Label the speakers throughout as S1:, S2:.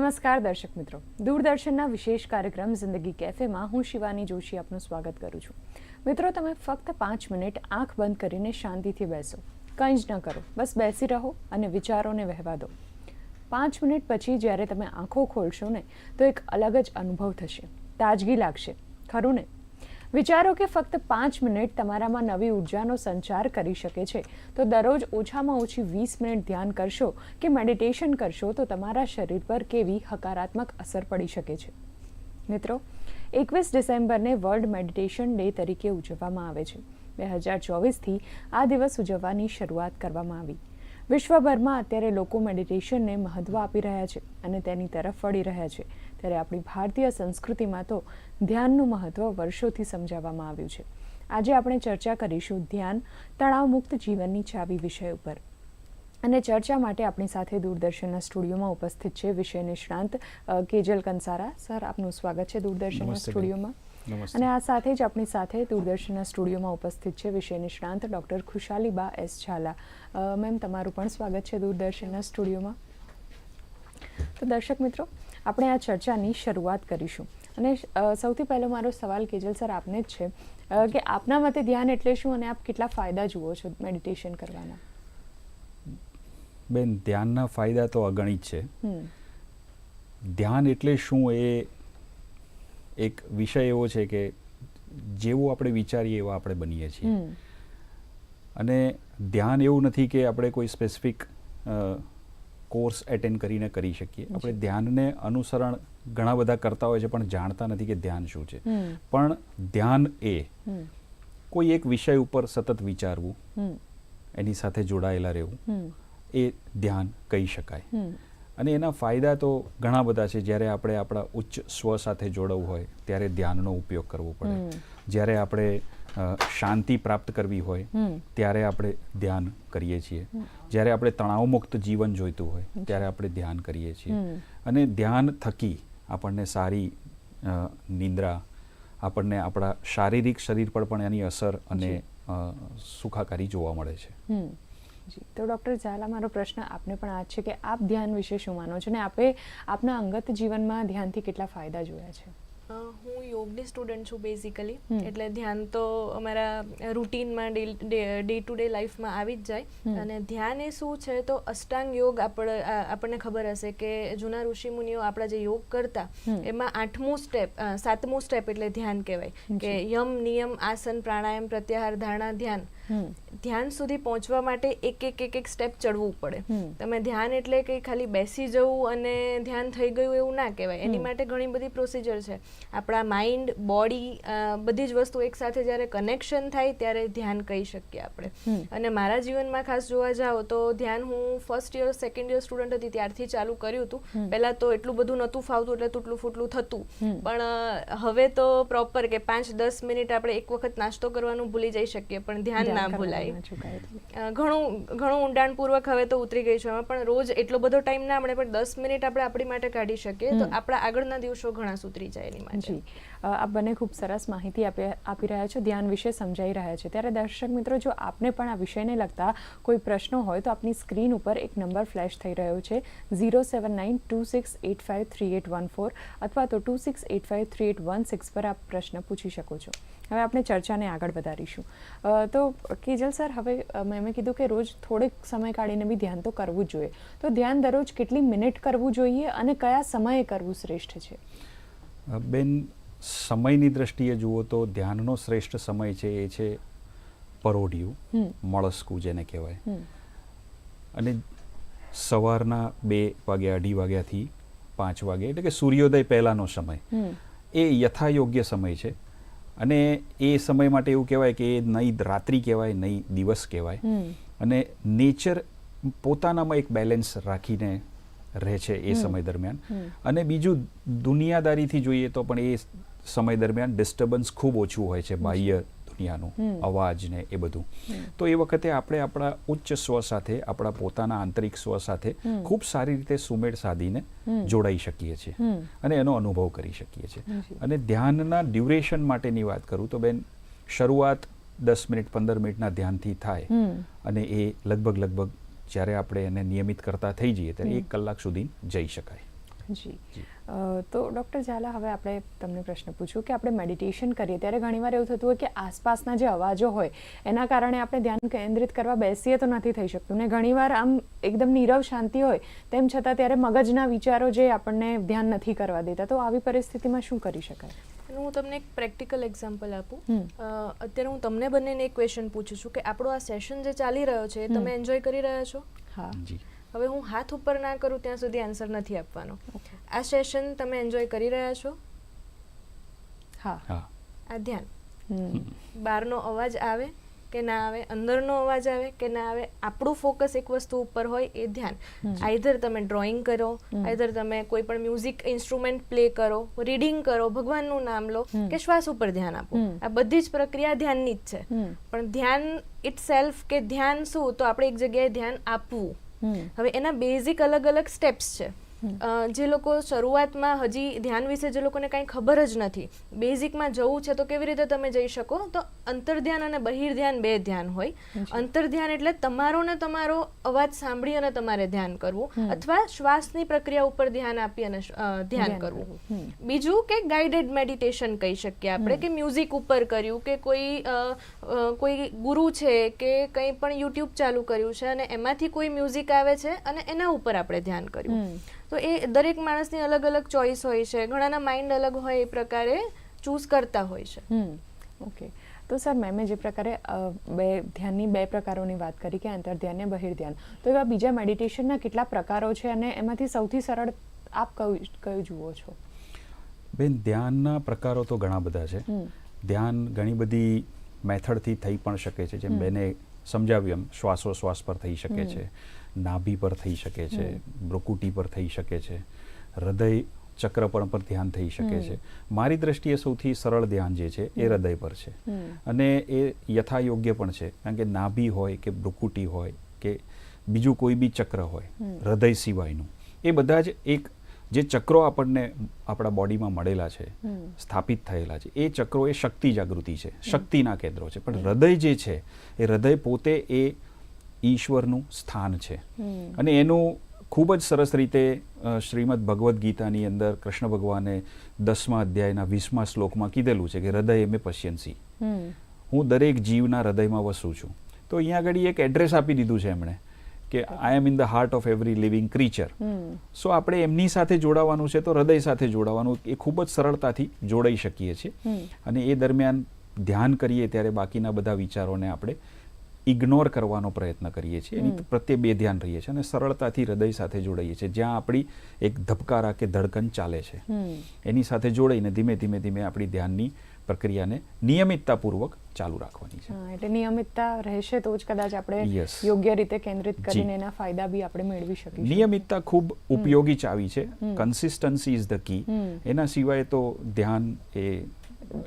S1: નમસ્કાર દર્શક મિત્રો. દૂરદર્શનના વિશેષ કાર્યક્રમ જિંદગી કેફેમાં હું શિવાની જોશી આપનું સ્વાગત કરું છું. મિત્રો, તમે ફક્ત પાંચ મિનિટ આંખ બંધ કરીને શાંતિથી બેસો. કંઈ જ ન કરો. બસ બેસી રહો અને વિચારોને વહેવા દો. પાંચ મિનિટ પછી જ્યારે તમે આંખો ખોલશો ને, તો એક અલગ જ અનુભવ થશે. તાજગી લાગશે. ખરું ને? વિચારો કે ફક્ત પાંચ મિનિટ તમારામાં નવી ઉર્જાનો સંચાર કરી શકે છે, તો દરરોજ ઓછામાં ઓછી વીસ મિનિટ ધ્યાન કરશો કે મેડિટેશન કરશો, તો તમારા શરીર પર કેવી હકારાત્મક અસર પડી શકે છે. મિત્રો, એકવીસ ડિસેમ્બરને વર્લ્ડ મેડિટેશન ડે તરીકે ઉજવવામાં આવે છે. બે હજાર ચોવીસથી આ દિવસ ઉજવવાની શરૂઆત કરવામાં આવી. વિશ્વભરમાં અત્યારે લોકો મેડિટેશનને મહત્ત્વ આપી રહ્યા છે અને તેની તરફ વળી રહ્યા છે. ત્યારે આપણી ભારતીય સંસ્કૃતિમાં તો ધ્યાનનું મહત્ત્વ વર્ષોથી સમજાવવામાં આવ્યું છે. આજે આપણે ચર્ચા કરીશું ધ્યાન તણાવમુક્ત જીવનની ચાવી વિષય ઉપર. અને ચર્ચા માટે આપણી સાથે દૂરદર્શનના સ્ટુડિયોમાં ઉપસ્થિત છે વિષય નિષ્ણાંત કેજલ કંસારા. સર આપનું સ્વાગત છે દૂરદર્શનના સ્ટુડિયોમાં. અને આ સાથે જ આપણી સાથે દૂરદર્શનના સ્ટુડિયોમાં ઉપસ્થિત છે વિષય નિષ્ણાંત doctor Khushaliba S Zala. Ma'am તમારું પણ સ્વાગત છે દૂરદર્શનના સ્ટુડિયોમાં. તો દર્શક મિત્રો આપણે આ ચર્ચાની શરૂઆત કરીશું. અને સૌથી પહેલો મારો સવાલ કેજલ સર આપને જ છે કે આપના મતે ધ્યાન એટલે શું અને આપ કેટલા ફાયદા જુઓ છો મેડિટેશન કરવાના?
S2: બેન ધ્યાનના ફાયદા તો અગણિત છે. ધ્યાન એટલે શું એ એક વિષય એવો છે કે જેવું આપણે વિચારીએ એવા આપણે બનીએ છીએ. અને ધ્યાન એવું નથી કે આપણે કોઈ સ્પેસિફિક કોર્સ એટેન્ડ કરીને કરી શકીએ. આપણે ધ્યાનને અનુસરણ ઘણા બધા કરતા હોય છે પણ જાણતા નથી કે ધ્યાન શું છે. પણ ધ્યાન એ કોઈ એક વિષય ઉપર સતત વિચારવું એની સાથે જોડાયેલા રહેવું એ ધ્યાન કહી શકાય. અને એના ફાયદા તો ઘણા બધા છે. જ્યારે આપણે આપણા ઉચ્ચ સ્વ સાથે જોડવું હોય ત્યારે ધ્યાનનો ઉપયોગ કરવો પડે. જ્યારે આપણે શાંતિ પ્રાપ્ત કરવી હોય ત્યારે આપણે ધ્યાન કરીએ છીએ. જ્યારે આપણે તણાવમુક્ત જીવન જોઈતું હોય ત્યારે આપણે ધ્યાન કરીએ છીએ. અને ધ્યાન થકી આપણને સારી નિંદ્રા આપણને આપણા શારીરિક શરીર પર પણ એની અસર અને સુખાકારી જોવા મળે છે.
S1: જી. તો ડૉક્ટર ઝાલા મારો પ્રશ્ન આપને પણ આ છે કે આપ ધ્યાન વિશે શું માનો છો? અને આપે આપના અંગત જીવનમાં ધ્યાનથી કેટલા ફાયદા જોયા છે?
S3: હું યોગની સ્ટુડન્ટ છું બેઝિકલી એટલે ધ્યાન તો અમારા રૂટીનમાં ડે ટુ ડે લાઈફમાં આવી જ જાય. અને ધ્યાન એ શું છે તો અષ્ટાંગ યોગ આપણે આપણને ખબર હશે કે જૂના ઋષિ મુનિઓ આપણા જે યોગ કરતા એમાં આઠમું સ્ટેપ સાતમું સ્ટેપ એટલે ધ્યાન કહેવાય. કે યમ નિયમ આસન પ્રાણાયામ પ્રત્યાહાર ધારણા ધ્યાન. ધ્યાન સુધી પહોંચવા માટે એક એક એક એક સ્ટેપ ચડવું પડે. તમે ધ્યાન એટલે કે ખાલી બેસી જવું અને ધ્યાન થઈ ગયું એવું ના કહેવાય. એની માટે ઘણી બધી પ્રોસિજર છે. આપણા માઇન્ડ બોડી બધી જ વસ્તુ એકસાથે જ્યારે કનેક્શન થાય ત્યારે ધ્યાન કહી શકીએ આપણે. અને મારા જીવનમાં ખાસ જોવા જાઓ તો ધ્યાન હું first year second year student હતી ત્યારથી ચાલુ કર્યું હતું. પહેલાં તો એટલું બધું નહોતું ફાવતું એટલે તૂટલું ફૂટલું થતું. પણ હવે તો પ્રોપર કે પાંચ દસ મિનિટ આપણે એક વખત નાસ્તો કરવાનું ભૂલી જઈ શકીએ પણ ધ્યાન ના ભૂલાય. ઘણું ઘણું ઊંડાણપૂર્વક હવે તો ઉતરી ગઈ છું. પણ રોજ એટલો બધો ટાઈમ ના મળે પણ દસ મિનિટ આપણે આપણી માટે કાઢી શકીએ તો આપણા આગળના દિવસો ઘણા સુધરી જાય એની માટે.
S1: આપ બંને ખૂબ સરસ માહિતી આપી રહ્યા છો, ધ્યાન વિશે સમજાઈ રહ્યા છે. ત્યારે દર્શક મિત્રો, જો આપને પણ આ વિષયને લગતા કોઈ પ્રશ્નો હોય, તો આપની સ્ક્રીન ઉપર એક નંબર ફ્લેશ થઈ રહ્યો છે. Zero seven nine two six eight five three eight one four અથવા તો two six eight five three eight one six પર આપ પ્રશ્ન પૂછી શકો છો. હવે આપણે ચર્ચાને આગળ વધારીશું. તો કેજલ સર, હવે મેં કીધું કે રોજ થોડેક સમય કાઢીને બી ધ્યાન તો કરવું જોઈએ. તો ધ્યાન દરરોજ કેટલી મિનિટ કરવું જોઈએ અને કયા સમયે કરવું શ્રેષ્ઠ છે?
S2: બેન સમયની દ્રષ્ટિએ જુઓ તો ધ્યાનનો શ્રેષ્ઠ સમય છે એ છે પરોઢિયું મળસ્કું જેને કહેવાય. અને સવારના બે વાગ્યા અઢી વાગ્યાથી પાંચ વાગે એટલે કે સૂર્યોદય પહેલાંનો સમય. એ યથાયોગ્ય સમય છે. અને એ સમય માટે એવું કહેવાય કે નહીં રાત્રિ કહેવાય નહીં દિવસ કહેવાય. અને નેચર પોતાનામાં એક બેલેન્સ રાખીને રહે છે એ સમય દરમિયાન. અને બીજું દુનિયાદારીથી જોઈએ તો પણ એ સમય દરમિયાન ડિસ્ટર્બન્સ ખૂબ ઓછું હોય છે બાહ્ય દુનિયાનું. અવાજ ને એ બધું. તો એ વખતે આપણે આપણા ઉચ્ચ સ્વ સાથે આપણા પોતાના આંતરિક સ્વ સાથે ખૂબ સારી રીતે સુમેળ સાધીને જોડાઈ શકીએ છીએ અને એનો અનુભવ કરી શકીએ છીએ. અને ધ્યાનના ડ્યુરેશન માટેની વાત કરું તો બેન શરૂઆત દસ મિનિટ પંદર મિનિટના ધ્યાનથી થાય અને એ લગભગ લગભગ જ્યારે આપણે એને નિયમિત કરતા થઈ જઈએ ત્યારે એક કલાક સુધી જઈ શકાય.
S1: જી. તો ડૉક્ટર ઝાલા હવે આપણે તમને પ્રશ્ન પૂછું કે આપણે મેડિટેશન કરીએ ત્યારે ઘણીવાર એવું થતું હોય કે આસપાસના જે અવાજો હોય એના કારણે આપણે ધ્યાન કેન્દ્રિત કરવા બેસીએ તો નથી થઈ શકતું. ને ઘણીવાર આમ એકદમ નીરવ શાંતિ હોય તેમ છતાં ત્યારે મગજના વિચારો જે આપણને ધ્યાન નથી કરવા દેતા. તો આવી પરિસ્થિતિમાં શું કરી શકાય?
S3: એનું હું તમને એક પ્રેક્ટિકલ એક્ઝામ્પલ આપું. અ, અત્યારે હું તમને બંનેને એક ક્વેશ્ચન પૂછું છું કે આપણો આ સેશન જે ચાલી રહ્યો છે એ તમે એન્જોય કરી રહ્યા છો?
S1: હા.
S2: જી.
S3: હવે હું હાથ ઉપર ના કરું ત્યાં સુધી આન્સર નથી આપવાનો. આ સેશન તમે એન્જોય કરી રહ્યા છો?
S1: હા.
S2: હા.
S3: આ ધ્યાન. બહારનો અવાજ આવે કે ના આવે અંદરનો અવાજ આવે કે ના આવે આપણું ફોકસ એક વસ્તુ ઉપર હોય એ ધ્યાન. આઈધર તમે ડ્રોઈંગ કરો આઈધર તમે કોઈ પણ મ્યુઝિક ઇન્સ્ટ્રુમેન્ટ પ્લે કરો રીડિંગ કરો ભગવાનનું નામ લો કે શ્વાસ ઉપર ધ્યાન આપો. આ બધી જ પ્રક્રિયા ધ્યાનની જ છે. પણ ધ્યાન ઇટ સેલ્ફ કે ધ્યાન શું? તો આપણે એક જગ્યાએ ધ્યાન આપવું. હવે એના બેઝિક અલગ અલગ સ્ટેપ્સ છે. જે લોકો શરૂઆતમાં હજી ધ્યાન વિશે જે લોકોને કાંઈ ખબર જ નથી બેઝિકમાં જવું છે તો કેવી રીતે તમે જઈ શકો? તો અંતર ધ્યાન અને બહિર ધ્યાન બે ધ્યાન હોય.
S1: જી.
S3: અંતર ધ્યાન એટલે તમારો ને તમારો અવાજ સાંભળી અને તમારે ધ્યાન કરવું અથવા શ્વાસની પ્રક્રિયા ઉપર ધ્યાન આપી અને ધ્યાન કરવું. બીજું કે ગાઈડેડ મેડિટેશન કહી શકીએ આપણે કે મ્યુઝિક ઉપર કર્યું કે કોઈ કોઈ ગુરુ છે કે કંઈ પણ યુટ્યુબ ચાલુ કર્યું છે અને એમાંથી કોઈ મ્યુઝિક આવે છે અને એના ઉપર આપણે ધ્યાન કર્યું. તો એ દરેક માણસની અલગ અલગ ચોઈસ હોય છે. ઘણાના માઇન્ડ અલગ હોય એ પ્રકારે ચૂઝ કરતા હોય છે.
S1: ઓકે તો સર મેમે જે પ્રકારે બે ધ્યાનની બે પ્રકારોની વાત કરી કે અંતર ધ્યાન ને બહિર ધ્યાન તો એવા બીજા મેડિટેશનના કેટલા પ્રકારો છે અને એમાંથી સૌથી સરળ આપ કયું કયું જુઓ છો?
S2: બેન ધ્યાનના પ્રકારો તો ઘણા બધા છે. ધ્યાન ઘણી બધી મેથડથી થઈ પણ શકે છે. જેમ બેને સમજાવ્યું એમ શ્વાસોશ્વાસ પર થઈ શકે છે. નાભી પર થઈ શકે છે. બ્રોકુટી પર થઈ શકે છે હૃદય ચક્ર પર પર ધ્યાન થઈ શકે છે. મારી દ્રષ્ટિએ સૌથી સરળ ધ્યાન જે છે એ હૃદય પર છે. અને એ યથાયોગ્ય પણ છે કારણ કે નાભી હોય કે બ્રુકુટી હોય કે બીજું કોઈ બી ચક્ર હોય હૃદય સિવાયનું એ બધા જ એક જે ચક્રો આપણને આપણા બોડીમાં મળેલા છે સ્થાપિત થયેલા છે એ ચક્રો એ શક્તિ જાગૃતિ છે શક્તિના કેન્દ્રો છે. પણ હૃદય જે છે એ હૃદય પોતે એ ઈશ્વરનું સ્થાન છે. અને એનું ખૂબ જ સરસ રીતે શ્રીમદ ભગવદ્ ગીતાની અંદર કૃષ્ણ ભગવાને દસમા અધ્યાયના વીસમા શ્લોકમાં કીધેલું છે કે હૃદય મેં પશ્યંસી. હું દરેક જીવના હૃદયમાં વસું છું. તો અહીંયા આગળ એક એડ્રેસ આપી દીધું છે એમણે કે I am in the heart of every living
S1: creature
S2: so આપણે એમની સાથે જોડાવાનું છે તો હૃદય સાથે જોડાવાનું એ ખૂબ જ સરળતાથી જોડાઈ શકીએ છીએ. અને એ દરમિયાન ધ્યાન કરીએ ત્યારે બાકીના બધા વિચારોને આપણે ઇગ્નોર કરવાનો પ્રયત્ન કરીએ છીએ. એની પ્રત્યે બે ધ્યાન રહીએ છીએ અને સરળતાથી હૃદય સાથે જોડાઈએ છીએ. જ્યાં આપણી એક ધબકારા કે ધડકન ચાલે છે. એની સાથે જોડાઈને ધીમે ધીમે ધીમે આપણી ધ્યાનની પ્રક્રિયાને નિયમિતતાપૂર્વક ચાલુ રાખવાની છે.
S1: એટલે નિયમિતતા રહેશે તો જ કદાચ આપણે. યોગ્ય રીતે કેન્દ્રિત કરીને એના ફાયદા બી આપણે મેળવી શકીએ
S2: નિયમિતતા ખૂબ ઉપયોગી ચાવી છે. કન્સિસ્ટન્સી ઇઝ ધ કી એના સિવાય તો ધ્યાન એ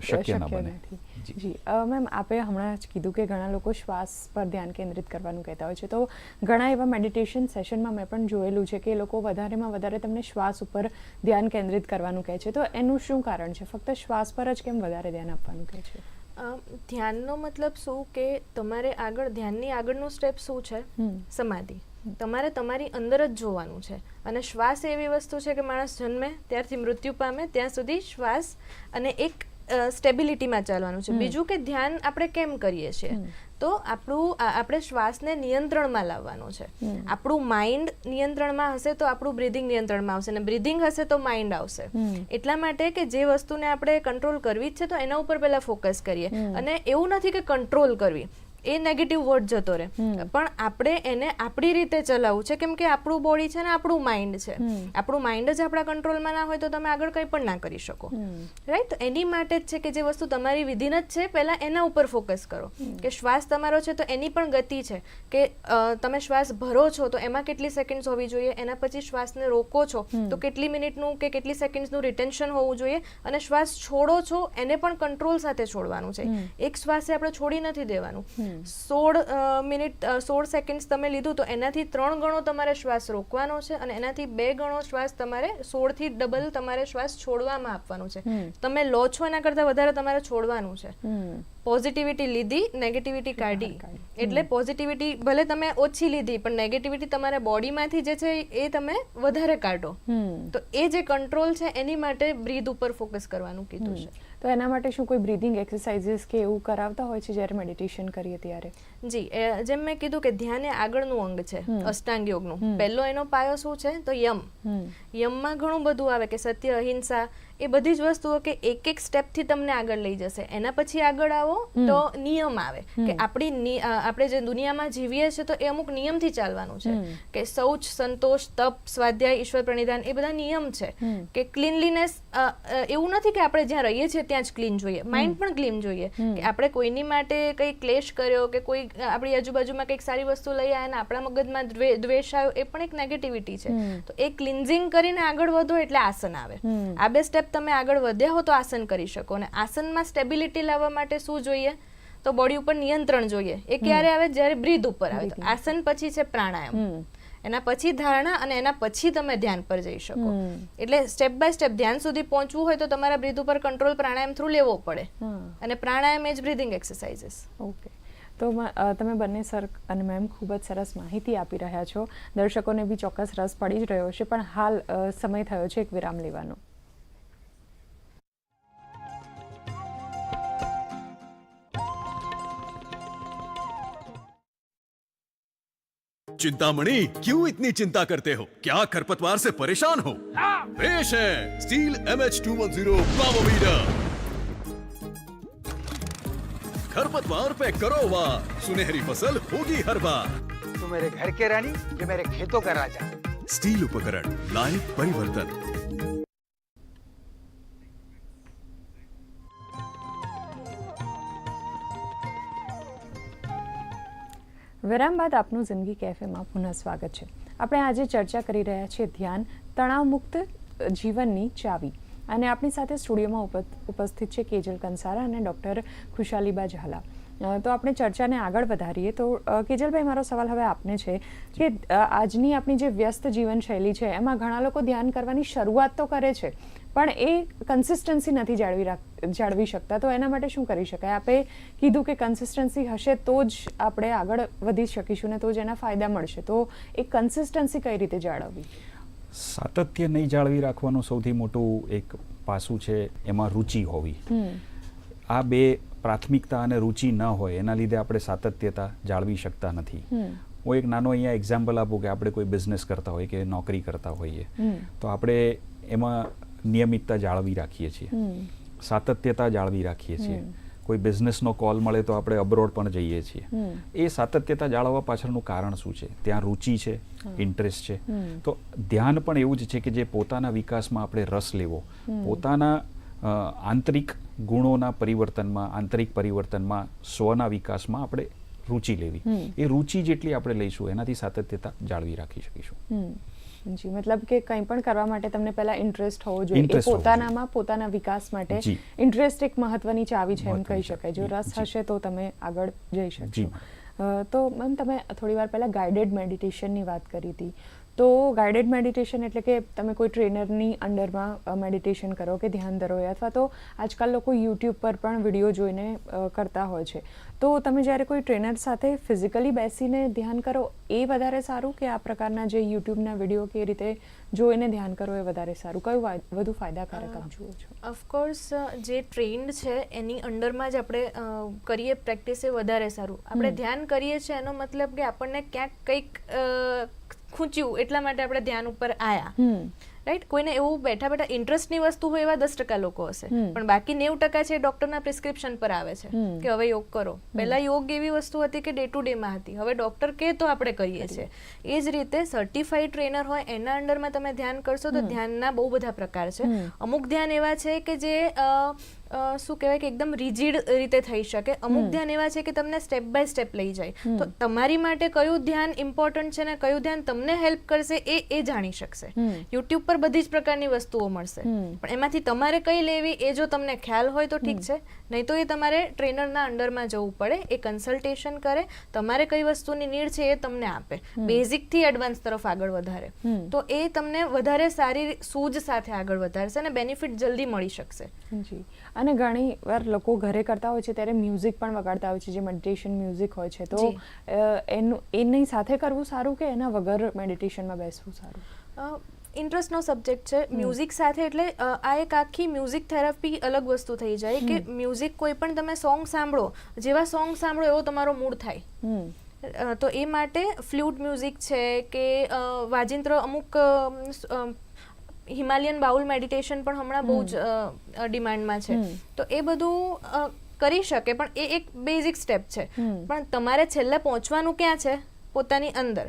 S2: શક્ય ન બને.
S1: નથી.
S2: જી.
S1: જી. મેમ આપે હમણાં જ કીધું કે ઘણા લોકો શ્વાસ પર ધ્યાન કેન્દ્રિત કરવાનું કહેતા હોય છે. તો ઘણા એવા મેડિટેશન સેશનમાં મેં પણ જોયેલું છે કે એ લોકો વધારેમાં વધારે તમને શ્વાસ ઉપર ધ્યાન કેન્દ્રિત કરવાનું કહે છે. તો એનું શું કારણ છે? ફક્ત શ્વાસ પર જ કેમ વધારે ધ્યાન આપવાનું કહે છે?
S3: ધ્યાનનો મતલબ શું કે તમારે આગળ ધ્યાનની આગળનું સ્ટેપ શું છે? સમાધિ. તમારે તમારી અંદર જ જોવાનું છે. અને શ્વાસ એવી વસ્તુ છે કે માણસ જન્મે ત્યારથી મૃત્યુ પામે ત્યાં સુધી શ્વાસ અને એક સ્ટેબિલિટીમાં ચાલવાનું છે. બીજું કે ધ્યાન આપણે કેમ કરીએ છીએ? તો આપણું આપણે શ્વાસને નિયંત્રણમાં લાવવાનો છે. આપણું માઇન્ડ નિયંત્રણમાં હશે તો આપણું બ્રિધિંગ નિયંત્રણમાં આવશે અને બ્રિધિંગ હશે તો માઇન્ડ આવશે. એટલા માટે કે જે વસ્તુને આપણે કંટ્રોલ કરવી જ છે તો એના ઉપર પહેલા ફોકસ કરીએ. અને એવું નથી કે કંટ્રોલ કરવી. એ નેગેટિવ વર્ડ જતો રહે. પણ આપણે એને આપણી રીતે ચલાવવું છે કેમ કે આપણું બોડી છે ને આપણું માઇન્ડ છે. આપણું માઇન્ડ જ આપણા કંટ્રોલમાં ના હોય તો તમે આગળ કંઈ પણ ના કરી શકો. રાઈટ એની માટે જ છે કે જે વસ્તુ તમારી વિધિન જ છે પહેલાં એના ઉપર ફોકસ કરો. કે શ્વાસ તમારો છે તો એની પણ ગતિ છે. કે તમે શ્વાસ ભરો છો તો એમાં કેટલી સેકન્ડ્સ હોવી જોઈએ એના પછી શ્વાસને રોકો છો તો કેટલી મિનિટનું કે કેટલી સેકન્ડ્સનું રિટેન્શન હોવું જોઈએ અને શ્વાસ છોડો છો એને પણ કંટ્રોલ સાથે છોડવાનું છે. એક શ્વાસે આપણે છોડી નથી દેવાનું. સોળ મિનિટ સોળ સેકન્ડ્સ તમે લીધું તો એનાથી ત્રણ ગણો તમારે શ્વાસ રોકવાનો છે અને એનાથી બે ગણો શ્વાસ તમારે સોળથી ડબલ તમારે શ્વાસ છોડવામાં આપવાનો છે. તમે લો છો એના કરતાં વધારે તમારે છોડવાનું છે. પોઝિટિવિટી લીધી નેગેટિવિટી કાઢી. એટલે પોઝિટિવિટી ભલે તમે ઓછી લીધી પણ નેગેટિવિટી તમારા બોડીમાંથી જે છે એ તમે વધારે કાઢો. તો એ જે કંટ્રોલ છે એની માટે બ્રીથ ઉપર ફોકસ કરવાનું કીધું છે.
S1: તો એના માટે શું કોઈ બ્રીધિંગ એક્સરસાઇઝીસ કે એવું કરાવતા હોય છે જ્યારે મેડિટેશન કરીએ ત્યારે?
S3: જી એ જેમ મેં કીધું કે ધ્યાન એ આગળનું અંગ છે. અષ્ટાંગ યોગનું. પહેલો એનો પાયો શું છે? તો યમ. યમમાં ઘણું બધું આવે કે સત્ય અહિંસા એ બધી જ વસ્તુઓ કે એક એક સ્ટેપથી તમને આગળ લઈ જશે. એના પછી આગળ આવો તો નિયમ આવે. કે આપણી આપણે જે દુનિયામાં જીવીએ છીએ તો એ અમુક નિયમથી ચાલવાનું છે. કે શૌચ સંતોષ તપ સ્વાધ્યાય ઈશ્વર પ્રણિધાન એ બધા નિયમ છે. કે ક્લીનલીનેસ એવું નથી કે આપણે જ્યાં રહીએ છીએ ત્યાં જ ક્લીન જોઈએ. માઇન્ડ પણ ક્લીન જોઈએ. કે આપણે કોઈની માટે કંઈ ક્લેશ કર્યો કે કોઈ આપણી આજુબાજુમાં કંઈક સારી વસ્તુ લઈ આવ્યા અને આપણા મગજમાં દ્વે- દ્વેષ આવ્યો એ પણ એક નેગેટિવિટી છે. તો એ ક્લિન્ઝિંગ કરીને આગળ વધો એટલે આસન આવે. આ બે સ્ટેપ તમે આગળ વધ્યા હો તો આસન કરી શકો. અને આસનમાં સ્ટેબિલિટી લાવવા માટે શું જોઈએ? તો બોડી ઉપર નિયંત્રણ જોઈએ. એ ક્યારે આવે? જ્યારે બ્રીથ ઉપર આવે. તો આસન પછી છે પ્રાણાયામ. એના પછી ધારણા અને એના પછી તમે ધ્યાન પર જઈ શકો. એટલે સ્ટેપ બાય સ્ટેપ ધ્યાન સુધી પહોંચવું હોય તો તમારા બ્રીથ ઉપર કંટ્રોલ પ્રાણાયામ થ્રુ લેવો પડે. અને પ્રાણાયામ એ જ બ્રીધિંગ એક્સરસાઇઝીસ
S1: ઓકે તો મ- અ, તમે બંને સર અને મેમ ખૂબ જ સરસ માહિતી આપી રહ્યા છો દર્શકોને બી ચોક્કસ રસ પડી જ રહ્યો છે પણ હાલ અ, સમય થયો છે એક વિરામ લેવાનો
S4: चिंतामणि क्यों इतनी चिंता करते हो क्या खरपतवार से परेशान हो पेश है steel M H two one zero power खरपतवार पे करो वार सुनहरी फसल होगी हर बार
S5: तू मेरे घर के रानी ये मेरे खेतों का राजा
S4: स्टील उपकरण लाए परिवर्तन
S1: વિરામ બાદ આપનું જિંદગી કેફેમાં પુનઃ સ્વાગત છે આપણે આજે ચર્ચા કરી રહ્યા છીએ ધ્યાન તણાવમુક્ત જીવનની ચાવી અને આપણી સાથે સ્ટુડિયોમાં ઉપસ્થિત છે કેજલ કંસારા અને ડૉક્ટર ખુશાલીબા ઝાલા. તો આપણે ચર્ચાને આગળ વધારીએ તો કેજલભાઈ, મારો સવાલ હવે આપને છે કે આજની આપણી જે વ્યસ્ત જીવનશૈલી છે, એમાં ઘણા લોકો ધ્યાન કરવાની શરૂઆત તો કરે છે, પણ એ કન્સિસ્ટન્સી નથી જાળવી રાખ, જાળવી શકતા. તો એના માટે શું કરી શકાય? આપે કીધું કે કન્સિસ્ટન્સી હશે તો જ આપણે આગળ વધી શકીશું ને તો જ એના ફાયદા મળશે. તો એ કન્સિસ્ટન્સી કઈ રીતે જાળવવી?
S2: સાતત્ય નહીં જાળવી રાખવાનું સૌથી મોટું એક પાસું છે એમાં રુચિ હોવી. આ બે પ્રાથમિકતા અને રુચિ ન હોય એના લીધે આપણે સાતત્યતા જાળવી શકતા નથી. હું એક નાનો અહીંયા એક્ઝામ્પલ આપું કે આપણે કોઈ બિઝનેસ કરતા હોય કે નોકરી કરતા હોઈએ. તો આપણે એમાં નિયમિતતા જાળવી રાખીએ છીએ. સાતત્યતા જાળવી રાખીએ છીએ. કોઈ બિઝનેસનો કોલ મળે તો આપણે અબ્રોડ પણ જઈએ છીએ. એ સાતત્યતા જાળવવા પાછળનું કારણ શું છે? ત્યાં રુચિ છે ઇન્ટરેસ્ટ છે. તો ધ્યાન પણ એવું જ છે કે જે પોતાના વિકાસમાં આપણે રસ લેવો. પોતાના આંતરિક ગુણોના પરિવર્તનમાં આંતરિક પરિવર્તનમાં સ્વના વિકાસમાં આપણે રુચિ લેવી. એ રુચિ જેટલી આપણે લઈશું એનાથી સાતત્યતા જાળવી રાખી શકીશું.
S1: હમ જી મતલબ કે કંઈ પણ કરવા માટે તમને પહેલા ઇન્ટરેસ્ટ હોવો જોઈએ. પોતાનામાં પોતાના વિકાસ માટે ઇન્ટરેસ્ટ એક મહત્વની ચાવી છે એમ કહી શકાય. જો રસ હશે તો તમે આગળ જઈ શકશો. તો મેમ તમે થોડી વાર પહેલા ગાઈડેડ મેડિટેશનની વાત કરી હતી. તો ગાઈડેડ મેડિટેશન એટલે કે તમે કોઈ ટ્રેનરની અંડરમાં મેડિટેશન કરો કે ધ્યાન ધરો અથવા તો આજકાલ લોકો યુટ્યુબ પર પણ વીડિયો જોઈને કરતા હોય છે. તો તમે જ્યારે કોઈ ટ્રેનર સાથે ફિઝિકલી બેસીને ધ્યાન કરો એ વધારે સારું કે આ પ્રકારના જે યુટ્યુબના વીડિયો કે રીતે જોઈને ધ્યાન કરો એ વધારે સારું? કયું વધુ ફાયદાકારક આપ જુઓ છો?
S3: ઓફકોર્સ જે ટ્રેન્ડ છે એની અંડરમાં જ આપણે કરીએ પ્રેક્ટિસ એ વધારે સારું. આપણે ધ્યાન કરીએ છીએ એનો મતલબ કે આપણને ક્યાંક કંઈક ખૂંચ્યું એટલા માટે આપણે ધ્યાન ઉપર આયા. રાઈટ કોઈને એવું બેઠા બેઠા ઇન્ટરેસ્ટની વસ્તુ હોય એવા દસ ટકા લોકો હશે. પણ બાકી નેવું ટકા છે ડોક્ટરના પ્રિસ્ક્રિપ્શન પર આવે છે કે હવે યોગ કરો. પહેલા યોગ એવી વસ્તુ હતી કે ડે ટુ ડે માં હતી. હવે ડોક્ટર કહે તો આપણે કરીએ છીએ. એ જ રીતે સર્ટિફાઈડ ટ્રેનર હોય એના અંડરમાં તમે ધ્યાન કરશો તો ધ્યાનના બહુ બધા પ્રકાર છે. અમુક ધ્યાન એવા છે કે જે શું કહેવાય કે એકદમ રિજિડ રીતે થઈ શકે. અમુક ધ્યાન એવા છે કે તમને સ્ટેપ બાય સ્ટેપ લઈ જાય. તો તમારી માટે કયું ધ્યાન ઇમ્પોર્ટન્ટ છે ને કયું ધ્યાન તમને હેલ્પ કરશે એ એ જાણી શકશે. યુટ્યુબ પર બધી જ પ્રકારની વસ્તુઓ મળશે. પણ એમાંથી તમારે કઈ લેવી એ જો તમને ખ્યાલ હોય તો ઠીક છે. નહીં તો એ તમારે ટ્રેનરના અંડરમાં જવું પડે એ કન્સલ્ટેશન કરે તમારે કઈ વસ્તુની નીડ છે એ તમને આપે. બેઝિકથી એડવાન્સ તરફ આગળ વધારે. તો એ તમને વધારે સારી સૂઝ સાથે આગળ વધારશે અને બેનિફિટ જલ્દી મળી શકશે.
S1: જી. અને ઘણી વાર લોકો ઘરે કરતા હોય છે ત્યારે મ્યુઝિક પણ વગાડતા હોય છે જે મેડિટેશન મ્યુઝિક હોય છે. તો એનું એની સાથે કરવું સારું કે એના વગર મેડિટેશનમાં બેસવું સારું?
S3: ઇન્ટરેસ્ટનો સબ્જેક્ટ છે. મ્યુઝિક સાથે એટલે આ એક આખી મ્યુઝિક થેરાપી અલગ વસ્તુ થઈ જાય કે મ્યુઝિક કોઈ પણ તમે સોંગ સાંભળો જેવા સોંગ સાંભળો એવો તમારો મૂડ થાય. તો એ માટે ફ્લ્યુટ મ્યુઝિક છે કે વાજિંત્ર અમુક હિમાલયન બાઉલ મેડિટેશન પણ હમણાં બહુ જ ડિમાન્ડમાં છે. તો એ બધું કરી શકે પણ એ એક બેઝિક સ્ટેપ છે. પણ તમારે છેલ્લે પહોંચવાનું ક્યાં છે? પોતાની અંદર.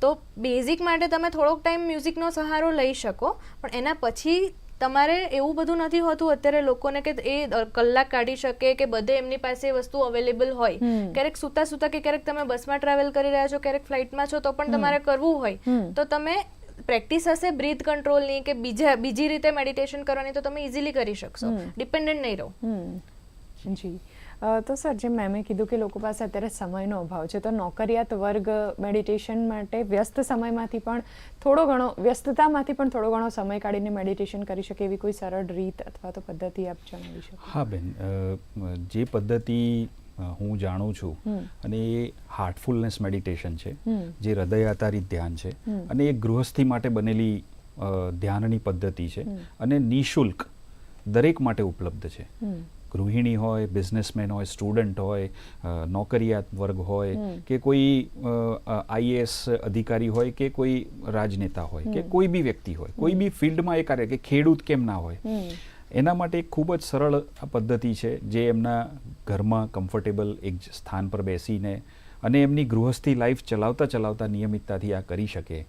S3: તો બેઝિક માટે તમે થોડોક ટાઈમ મ્યુઝિકનો સહારો લઈ શકો પણ એના પછી તમારે એવું બધું નથી હોતું અત્યારે લોકોને કે એ કલાક કાઢી શકે કે બધે એમની પાસે એ વસ્તુ અવેલેબલ હોય. ક્યારેક સૂતા સૂતા કે ક્યારેક તમે બસમાં ટ્રાવેલ કરી રહ્યા છો ક્યારેક ફ્લાઇટમાં છો તો પણ તમારે કરવું હોય. તો તમે પ્રેક્ટિસ હશે બ્રીથ કંટ્રોલની કે બીજા બીજી રીતે મેડિટેશન કરવાની તો તમે ઇઝીલી કરી શકશો. ડિપેન્ડન્ટ નહીં રહો.
S1: જી. તો સર જેમ મેમે કીધું કે લોકો પાસે અત્યારે સમયનો અભાવ છે તો નોકરિયાત વર્ગ મેડિટેશન માટે વ્યસ્ત સમયમાંથી પણ થોડો ઘણો વ્યસ્તતામાંથી પણ થોડો ઘણો સમય કાઢીને મેડિટેશન કરી શકે એવી કોઈ સરળ રીત અથવા તો પદ્ધતિ આપ જણાવી શકો?
S2: હા બેન. જે પદ્ધતિ હું જાણું છું. અને એ હાર્ટફુલનેસ મેડિટેશન છે જે હૃદય આધારિત ધ્યાન છે. અને એ ગૃહસ્થી માટે બનેલી ધ્યાનની પદ્ધતિ છે. અને નિઃશુલ્ક દરેક માટે ઉપલબ્ધ છે. ગૃહિણી હોય બિઝનેસમેન હોય સ્ટુડન્ટ હોય નોકરિયાત વર્ગ હોય કે કોઈ આઈએએસ અધિકારી હોય કે કોઈ રાજનેતા હોય કે કોઈ બી વ્યક્તિ હોય કોઈ બી ફિલ્ડમાં એ કાર્ય કે ખેડૂત કેમ ના હોય. એના માટે એક ખૂબ જ સરળ પદ્ધતિ છે જે એમના ઘરમાં કમ્ફર્ટેબલ એક સ્થાન પર બેસીને અને એમની ગૃહસ્થી લાઈફ ચલાવતા ચલાવતા નિયમિતતાથી આ કરી શકે.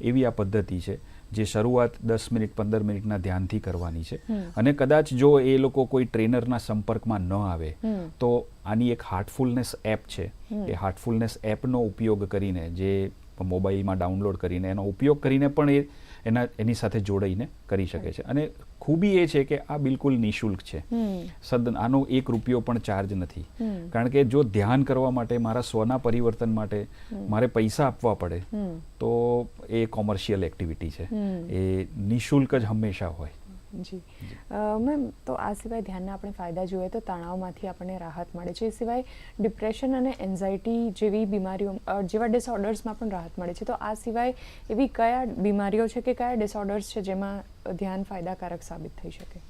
S2: એવી આ પદ્ધતિ છે જે શરૂઆત દસ મિનિટ પંદર મિનિટના ધ્યાનથી કરવાની છે. અને કદાચ જો એ લોકો કોઈ ટ્રેનરના સંપર્કમાં ન આવે તો આની એક હાર્ટફુલનેસ એપ છે. એ હાર્ટફુલનેસ એપનો ઉપયોગ કરીને જે મોબાઈલમાં ડાઉનલોડ કરીને એનો ઉપયોગ કરીને પણ એ એના એની સાથે જોડાઈને કરી શકે છે. અને ખૂબી એ છે કે આ બિલકુલ નિઃશુલ્ક છે. સદન આનો એક રૂપિયો પણ ચાર્જ નથી. કારણ કે જો ધ્યાન કરવા માટે મારા સ્વના પરિવર્તન માટે મારે પૈસા આપવા પડે તો એ કોમર્શિયલ એક્ટિવિટી છે. એ નિઃશુલ્ક જ હંમેશા હોય.
S1: જી. મેમ તો આ સિવાય ધ્યાનના આપણે ફાયદા જોઈએ તો તણાવમાંથી આપણને રાહત મળે છે. એ સિવાય ડિપ્રેશન અને એન્ઝાયટી જેવી બીમારીઓ જેવા ડિસઓર્ડર્સમાં પણ રાહત મળે છે. તો આ સિવાય એવી કયા બીમારીઓ છે કે કયા ડિસઓર્ડર્સ છે જેમાં ધ્યાન ફાયદાકારક સાબિત થઈ શકે?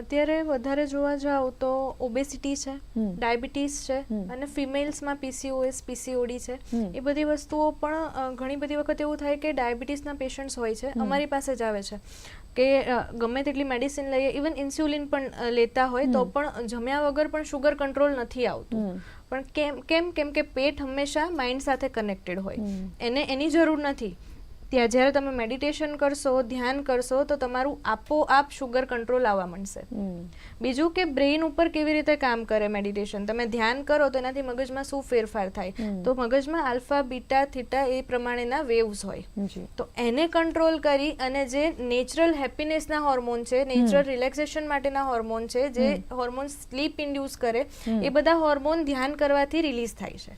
S3: અત્યારે વધારે જોવા જાવ તો ઓબેસિટી છે ડાયાબિટીસ છે અને ફિમેલ્સમાં પીસીઓએસ પીસીઓડી છે. એ બધી વસ્તુઓ પણ ઘણી બધી વખત એવું થાય કે ડાયાબિટીસના પેશન્ટ્સ હોય છે અમારી પાસે જ આવે છે. કે ગમે તેટલી મેડિસિન લઈએ ઇવન ઇન્સ્યુલિન પણ લેતા હોય તો પણ જમ્યા વગર પણ શુગર કંટ્રોલ નથી આવતું. પણ કેમ કેમ કેમ કે પેટ હંમેશા માઇન્ડ સાથે કનેક્ટેડ હોય. એને એની જરૂર નથી. ત્યાં જ્યારે તમે મેડિટેશન કરશો ધ્યાન કરશો તો તમારું આપોઆપ શુગર કંટ્રોલ આવવા માંડશે. બીજું કે બ્રેઇન ઉપર કેવી રીતે કામ કરે મેડિટેશન તમે ધ્યાન કરો તો એનાથી મગજમાં શું ફેરફાર થાય? તો મગજમાં આલ્ફા બીટા થીટા એ પ્રમાણેના વેવ્સ હોય. તો એને કંટ્રોલ કરી અને જે નેચરલ હેપીનેસના હોર્મોન છે નેચરલ રિલેક્સેશન માટેના હોર્મોન છે જે હોર્મોન સ્લીપ ઇન્ડ્યુસ કરે એ બધા હોર્મોન ધ્યાન કરવાથી રિલીઝ થાય છે.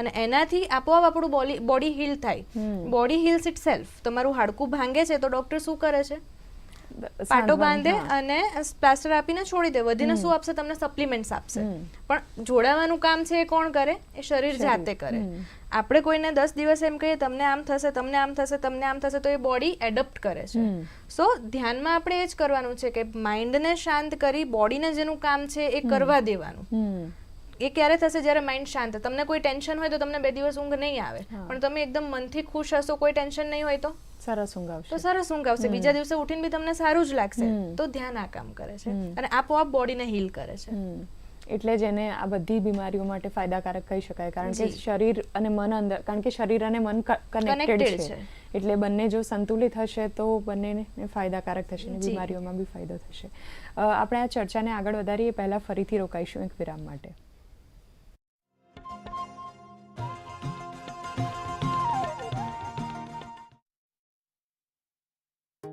S3: અને એનાથી આપોઆપ આપણું બોડી હીલ થાય. બોડી હીલ્સ ઇટ સેલ્ફ તમારું હાડકું ભાંગે છે તો ડોક્ટર શું કરે છે? પાટો બાંધે અને પ્લાસ્ટર આપીને છોડી દે. વધીને શું આપશે? તમને સપ્લિમેન્ટ્સ આપશે. પણ જોડાવાનું કામ છે એ કોણ કરે? એ શરીર જાતે કરે. આપણે કોઈને દસ દિવસ એમ કહીએ તમને આમ થશે તમને આમ થશે તમને આમ થશે તો એ બોડી એડપ્ટ કરે છે. સો ધ્યાનમાં આપણે એ જ કરવાનું છે કે માઇન્ડને શાંત કરી બોડીને જેનું કામ છે એ કરવા દેવાનું. એ ક્યારે થશે જ્યારે માઇન્ડ શાંત તમને કોઈ ટેન્શન હોય તો તમને બે દિવસ ઊંઘ નહીં આવે. પણ તમે એકદમ મનથી ખુશ હશો કોઈ ટેન્શન નહીં હોય તો?
S1: સરસ ઊંઘ આવશે.
S3: તો સરસ ઊંઘ આવશે. બીજા દિવસે ઉઠીને બી તમને સારું જ લાગશે. તો ધ્યાન આ કામ કરે છે. અને આપોઆપ બોડીને હીલ કરે છે.
S1: એટલે જ એને આ બધી બીમારીઓ માટે ફાયદાકારક કહી શકાય. કારણ કે શરીર અને મન અંદર કારણ કે શરીર અને મન કનેક્ટેડ છે.
S3: છે.
S1: એટલે બંને જો સંતુલિત હશે તો બંનેને ફાયદાકારક થશે અને બીમારીઓમાં બી ફાયદો થશે. આપણે આ ચર્ચાને આગળ વધારીએ. પહેલા ફરીથી રોકાઈશું એક વિરામ માટે.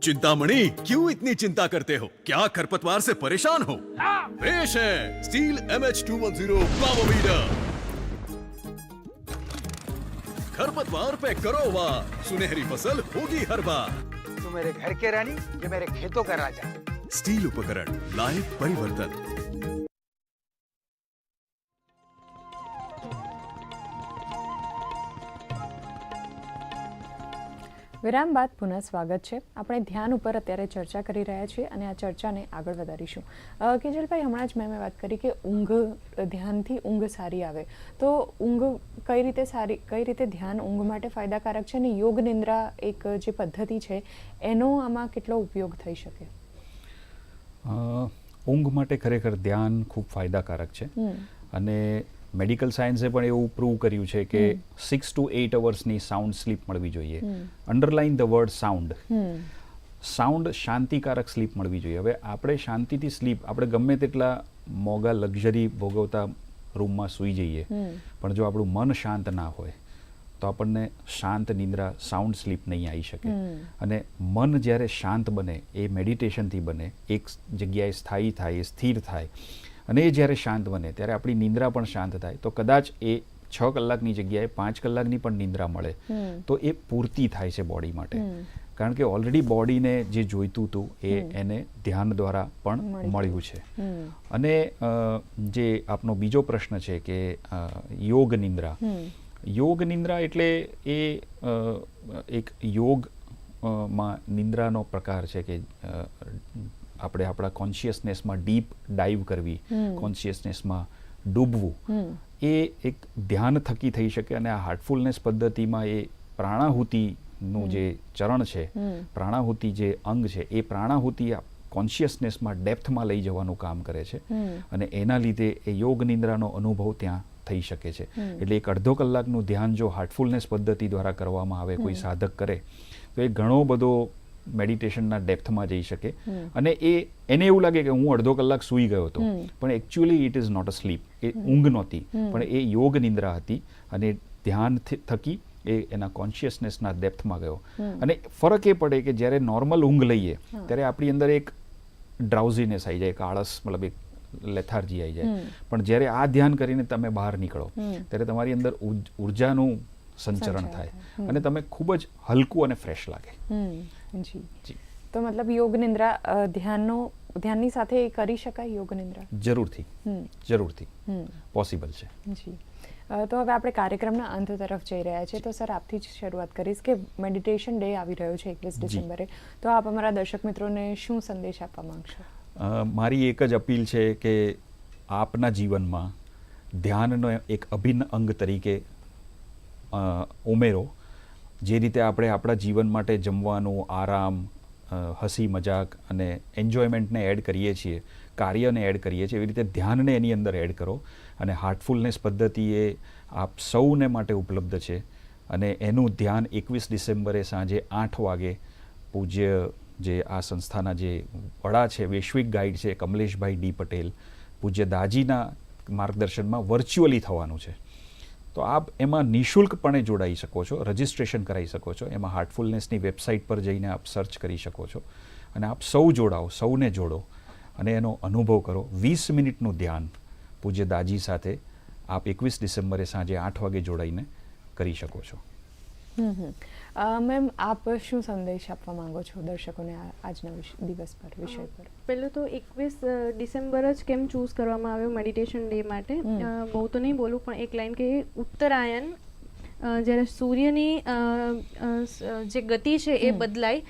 S4: चिंतामणि क्यों इतनी चिंता करते हो? क्या खरपतवार से परेशान हो? पेश है steel M H two one zero खरपतवार पे करो वाह सुनहरी फ़सल होगी हर बार।
S5: तू मेरे घर के रानी ये मेरे खेतों का राजा।
S4: स्टील उपकरण लाइफ परिवर्तन।
S1: વિરામ બાદ પુનઃ સ્વાગત છે. આપણે ધ્યાન ઉપર અત્યારે ચર્ચા કરી રહ્યા છીએ અને આ ચર્ચાને આગળ વધારીશું. કેજલભાઈ હમણાં જ મેં વાત કરી કે ઊંઘ ધ્યાનથી ઊંઘ સારી આવે. તો ઊંઘ કઈ રીતે સારી કઈ રીતે ધ્યાન ઊંઘ માટે ફાયદાકારક છે અને યોગ નિંદ્રા એક જે પદ્ધતિ છે એનો આમાં કેટલો ઉપયોગ થઈ શકે?
S2: ઊંઘ માટે ખરેખર ધ્યાન ખૂબ ફાયદાકારક છે. અને મેડિકલ સાયન્સે પણ એવું પ્રૂવ કર્યું છે કે સિક્સ ટુ એઇટ અવર્સની સાઉન્ડ સ્લીપ મળવી જોઈએ. Underline the word
S1: sound
S2: sound શાંતિકારક sleep મળવી જોઈએ. હવે આપણે શાંતિથી સ્લીપ આપણે ગમે તેટલા મોંઘા લક્ઝરી ભોગવતા રૂમમાં સૂઈ જઈએ પણ જો આપણું મન શાંત ના હોય તો આપણને શાંત નિંદ્રા સાઉન્ડ સ્લીપ નહીં આવી શકે. અને મન જ્યારે શાંત બને એ મેડિટેશનથી બને એક જગ્યાએ સ્થાયી થાય એ સ્થિર થાય અને એ જ્યારે શાંત બને ત્યારે આપણી નિંદ્રા પણ શાંત થાય. તો કદાચ એ છ કલાકની જગ્યાએ પાંચ કલાકની પણ નિંદ્રા મળે. તો એ પૂરતી થાય છે બોડી માટે. કારણ કે ઓલરેડી બોડીને જે જોઈતું હતું એ એને ધ્યાન દ્વારા પણ મળ્યું. છે. અને જે આપનો બીજો પ્રશ્ન છે કે યોગ નિંદ્રા. યોગ નિંદ્રા એટલે એ એક યોગમાં નિંદ્રાનો પ્રકાર છે કે આપણે આપણા કોન્શિયસનેસમાં ડીપ ડાઈવ કરવી. કોન્શિયસનેસમાં ડૂબવું એ એક ધ્યાન થકી થઈ શકે અને આ હાર્ટફુલનેસ પદ્ધતિમાં એ પ્રાણાહુતિનું જે ચરણ છે પ્રાણાહુતિ જે અંગ છે એ પ્રાણાહુતિ કોન્શિયસનેસમાં ડેપ્થમાં લઈ જવાનું કામ કરે છે. અને એના લીધે એ યોગ નિંદ્રાનો અનુભવ ત્યાં થઈ શકે છે. એટલે એક અડધો કલાકનું ધ્યાન જો હાર્ટફુલનેસ પદ્ધતિ દ્વારા કરવામાં આવે કોઈ સાધક કરે તો એ ઘણો બધો મેડિટેશનના ડેપ્થમાં જઈ શકે. અને એ એને એવું લાગે કે હું અડધો કલાક સૂઈ ગયો હતો. પણ actually it is not a sleep એ ઊંઘ નહોતી. પણ એ યોગ નિંદ્રા હતી અને ધ્યાન થકી એ એના કોન્શિયસનેસના ડેપ્થમાં ગયો. અને ફરક એ પડે કે જ્યારે નોર્મલ ઊંઘ લઈએ ત્યારે આપણી અંદર એક ડ્રાઉઝીનેસ આવી જાય એક આળસ મતલબ એક લેથાર્જી આવી જાય. પણ જ્યારે આ ધ્યાન કરીને તમે બહાર નીકળો ત્યારે તમારી અંદર ઉર્જાનું સંચરણ થાય. અને તમે ખૂબ જ હલકું અને ફ્રેશ લાગે.
S1: જી.
S2: જી.
S1: તો મતલબ યોગ નિંદ્રા ધ્યાનનો ધ્યાનની સાથે કરી શકાય યોગ નિંદ્રા?
S2: જરૂરથી. જરૂરથી. પોસિબલ છે.
S1: જી. તો હવે આપણે કાર્યક્રમના અંત તરફ જઈ રહ્યા છીએ તો સર આપથી જ શરૂઆત કરીશ કે મેડિટેશન ડે આવી રહ્યો છે એકવીસ ડિસેમ્બરે. તો આપ અમારા દર્શક મિત્રોને શું સંદેશ આપવા માંગશો?
S2: મારી એક જ અપીલ છે કે આપના જીવનમાં ધ્યાનનો એક અભિન્ન અંગ તરીકે ઉમેરો, જે રીતે આપણે આપણા જીવન માટે જમવાનું, આરામ હસી, મજાક અને એન્જોયમેન્ટને એડ કરીએ છીએ, કાર્યને એડ કરીએ છીએ, એવી રીતે ધ્યાનને એની અંદર એડ કરો અને હાર્ટફુલનેસ પદ્ધતિ એ આપ સૌને માટે ઉપલબ્ધ છે અને એનું ધ્યાન એકવીસ ડિસેમ્બરે સાંજે આઠ વાગે પૂજ્ય જે આ સંસ્થાના જે વડા છે, વૈશ્વિક ગાઈડ છે, કમલેશભાઈ ડી પટેલ, પૂજ્ય દાજીના માર્ગદર્શનમાં વર્ચ્યુઅલી થવાનું છે. તો આપ એમાં નિઃશુલ્કપણે જોડાઈ શકો છો, રજિસ્ટ્રેશન કરાવી શકો છો, એમાં હાર્ટફુલનેસની વેબસાઇટ પર જઈને આપ સર્ચ કરી શકો છો અને આપ સૌ જોડાઓ, સૌને જોડો અને એનો અનુભવ કરો. વીસ મિનિટનું ધ્યાન પૂજ્ય દાજી સાથે આપ એકવીસ ડિસેમ્બરે સાંજે આઠ વાગે જોડાઈને કરી શકો છો.
S1: મેમ આપ શું સંદેશ આપવા માંગો છો દર્શકોને આજના દિવસ પર વિષય પર?
S3: પહેલું તો એકવીસ ડિસેમ્બર જ કેમ ચૂઝ કરવામાં આવ્યો મેડિટેશન ડે માટે? બહુ તો નહીં બોલું પણ એક લાઈન કે ઉત્તરાયણ જ્યારે સૂર્યની જે ગતિ છે એ બદલાય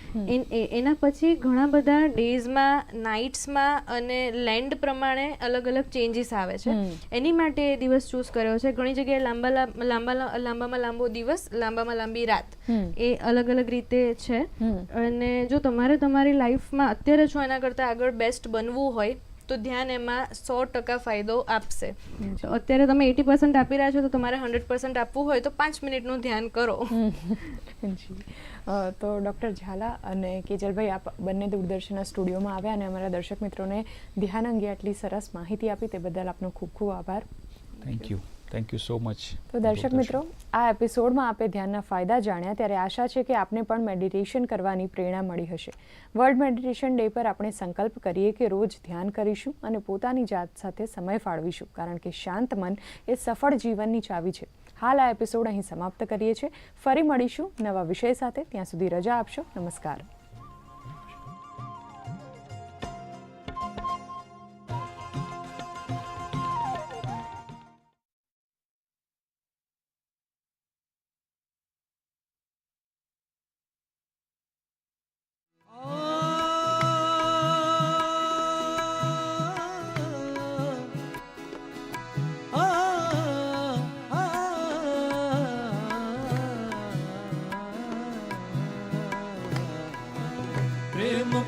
S3: એના પછી ઘણા બધા ડેઝમાં નાઇટ્સમાં અને લેન્ડ પ્રમાણે અલગ અલગ ચેન્જીસ આવે છે. એની માટે એ દિવસ ચૂઝ કર્યો છે. ઘણી જગ્યાએ લાંબા લાંબા લાંબામાં લાંબો દિવસ લાંબામાં લાંબી રાત. એ અલગ અલગ રીતે છે. અને જો તમારે તમારી લાઈફમાં અત્યારે છો એના કરતાં આગળ બેસ્ટ બનવું હોય તો ધ્યાન એમાં સો ટકા ફાયદો આપશે. અત્યારે તમે એટી પર્સન્ટ આપી રહ્યા છો તો તમારે હંડ્રેડ પર્સન્ટ આપવું હોય તો પાંચ મિનિટનું ધ્યાન કરો.
S1: જી. તો ડૉક્ટર ઝાલા અને કેજલભાઈ આપ બંને દૂરદર્શનના સ્ટુડિયોમાં આવ્યા અને અમારા દર્શક મિત્રોને ધ્યાન અંગે આટલી સરસ માહિતી આપી તે બદલ આપનો ખૂબ ખૂબ આભાર.
S2: Thank you thank you so much
S1: તો દર્શક મિત્રો આ એપિસોડમાં આપે ધ્યાનના ફાયદા જાણ્યા ત્યારે આશા છે કે આપને પણ મેડિટેશન કરવાની પ્રેરણા મળી હશે. વર્લ્ડ મેડિટેશન ડે પર આપણે સંકલ્પ કરીએ કે રોજ ધ્યાન કરીશું અને પોતાની જાત સાથે સમય ફાળવીશું કારણ કે શાંત મન એ સફળ જીવનની ચાવી છે. હાલ આ એપિસોડ અહીં સમાપ્ત કરીએ છીએ. ફરી મળીશું નવા વિષય સાથે. ત્યાં સુધી રજા આપશો. નમસ્કાર.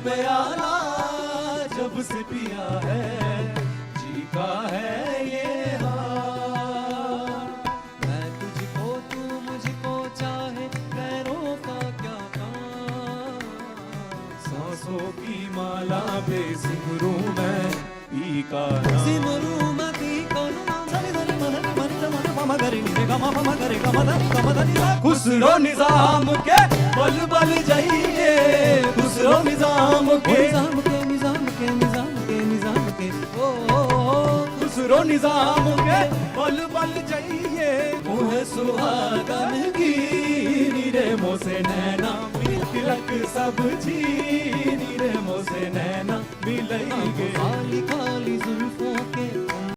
S6: प्याला जब से पिया है जी का है ये हाल मैं तुझको तू मुझको चाहे पैरों का क्या काम सांसों की माला पे सिमरू मैं पी का सिमरू मैं पी का खुसरो निजाम के बल बल जाइए खुसरो निजाम के निजाम के निजाम के निजाम के निजाम के ओ ओ, ओ, खुसरो निजाम के बल बल जाइए मुँह सुहागन की नीरे मोसे नैना मिल तिलक सब जी नीरे मोसे नैना मिलेंगे खाली खाली जुल्फों के